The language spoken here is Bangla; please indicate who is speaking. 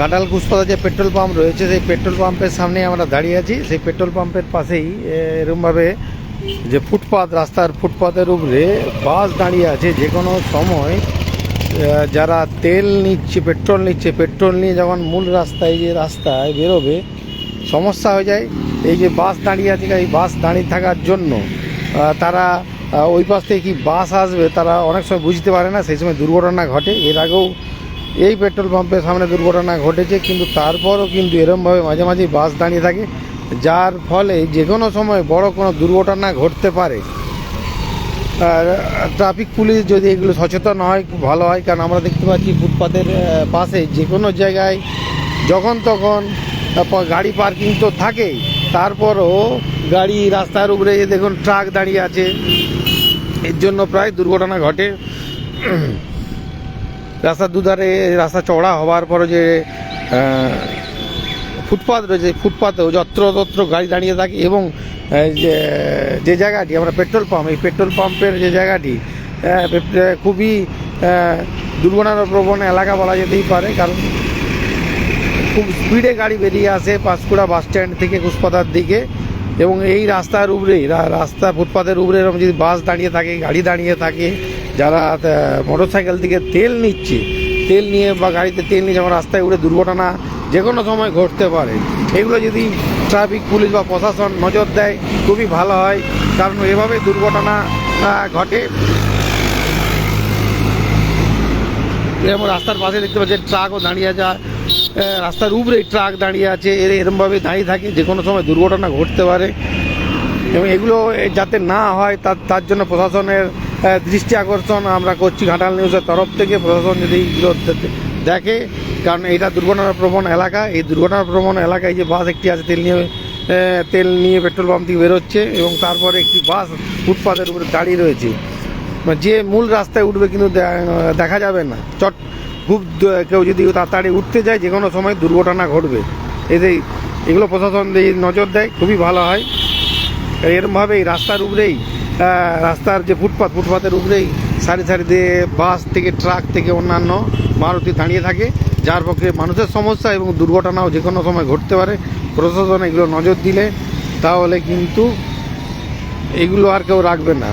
Speaker 1: ঘাটাল কুসপাতা যে পেট্রোল পাম্প রয়েছে, সেই পেট্রোল পাম্পের সামনে আমরা দাঁড়িয়ে আছি। সেই পেট্রোল পাম্পের পাশেই এরমভাবে যে ফুটপাত, রাস্তার ফুটপাতের উপরে বাস দাঁড়িয়ে আছে। যে কোনো সময় যারা তেল নিচ্ছে, পেট্রোল নিচ্ছে, পেট্রোল নিয়ে যখন মূল রাস্তায় যে রাস্তায় বেরোবে, সমস্যা হয়ে যায়। এই যে বাস দাঁড়িয়ে আছে, এই বাস দাঁড়িয়ে থাকার জন্য তারা ওই পাশ থেকে কি বাস আসবে, তারা অনেক সময় বুঝতে পারে না। সেই সময় দুর্ঘটনা ঘটে। এর আগেও এই পেট্রোল পাম্পের সামনে দুর্ঘটনা ঘটেছে, কিন্তু তারপরও কিন্তু এরমভাবে মাঝে মাঝে বাস দাঁড়িয়ে থাকে, যার ফলে যে কোনো সময় বড় কোনো দুর্ঘটনা ঘটতে পারে। আর ট্রাফিক পুলিশ যদি এগুলো সচেতন হয়, খুব ভালো হয়, কারণ আমরা দেখতে পাচ্ছি ফুটপাতের পাশে যে কোনো জায়গায় যখন তখন গাড়ি পার্কিং তো থাকেই, তারপরও গাড়ি রাস্তার উপরে দেখুন ট্রাক দাঁড়িয়ে আছে। এর জন্য প্রায় দুর্ঘটনা ঘটে। রাস্তার দুধারে রাস্তা চওড়া হওয়ার পরে যে ফুটপাথ রয়েছে ফুটপাতেও যত্রতত্র গাড়ি দাঁড়িয়ে থাকে এবং যে যে জায়গাটি আমরা পেট্রোল পাম্প, এই পেট্রোল পাম্পের যে জায়গাটি খুবই দুর্ঘটনার প্রবণ এলাকা বলা যেতেই পারে, কারণ খুব স্পিডে গাড়ি বেরিয়ে আসে পাঁশকুড়া বাস স্ট্যান্ড থেকে কুসপাতার দিকে এবং এই রাস্তার উপরেই রাস্তা ফুটপাতের উপরে এরকম যদি বাস দাঁড়িয়ে থাকে, গাড়ি দাঁড়িয়ে থাকে যারা মোটর সাইকেল থেকে তেল নিচ্ছে, তেল নিয়ে বা গাড়িতে তেল নিয়ে যেমন রাস্তায় উড়ে দুর্ঘটনা যে কোনো সময় ঘটতে পারে। এগুলো যদি ট্রাফিক, পুলিশ বা প্রশাসন নজর দেয়, খুবই ভালো হয়, কারণ এভাবে দুর্ঘটনা ঘটে। যেমন রাস্তার পাশে দেখতে পাচ্ছি ট্রাকও দাঁড়িয়ে আছে রাস্তার উপরে ট্রাক দাঁড়িয়ে আছে, এর এরমভাবে দাঁড়িয়ে থাকে যে কোনো সময় দুর্ঘটনা ঘটতে পারে। এবং এগুলো যাতে না হয়, তার তার জন্য প্রশাসনের দৃষ্টি আকর্ষণ আমরা করছি ঘাটাল নিউজের তরফ থেকে, প্রশাসন যদি এগুলো দে- দেখে, কারণ এটা দুর্ঘটনা প্রবণ এলাকা, এই দুর্ঘটনা প্রবণ এলাকায় যে বাস একটি আছে, তেল নিয়ে তেল নিয়ে পেট্রোল পাম্প থেকে বেরোচ্ছে এবং তারপরে একটি বাস ফুটপাতের উপরে দাঁড়িয়ে রয়েছে। মানে যে মূল রাস্তায় উঠবে কিন্তু দেখা যাবে না। চট, খুব কেউ যদি তাড়াতাড়ি উঠতে যায়, যে কোনো সময় দুর্ঘটনা ঘটবে। এতে এগুলো প্রশাসন নজর দেয়, খুবই ভালো হয়। এরমভাবে এই রাস্তার উপরেই রাস্তার যে ফুটপাথ ফুটপাথের উপরেই সারি সারি দিয়ে বাস থেকে, ট্রাক থেকে অন্যান্য মারুতি দাঁড়িয়ে থাকে, যার পক্ষে মানুষের সমস্যা এবং দুর্ঘটনাও যে কোনো সময় ঘটতে পারে। প্রশাসন এগুলো নজর দিলে তাহলে কিন্তু এগুলো আর কেউ রাখবে না।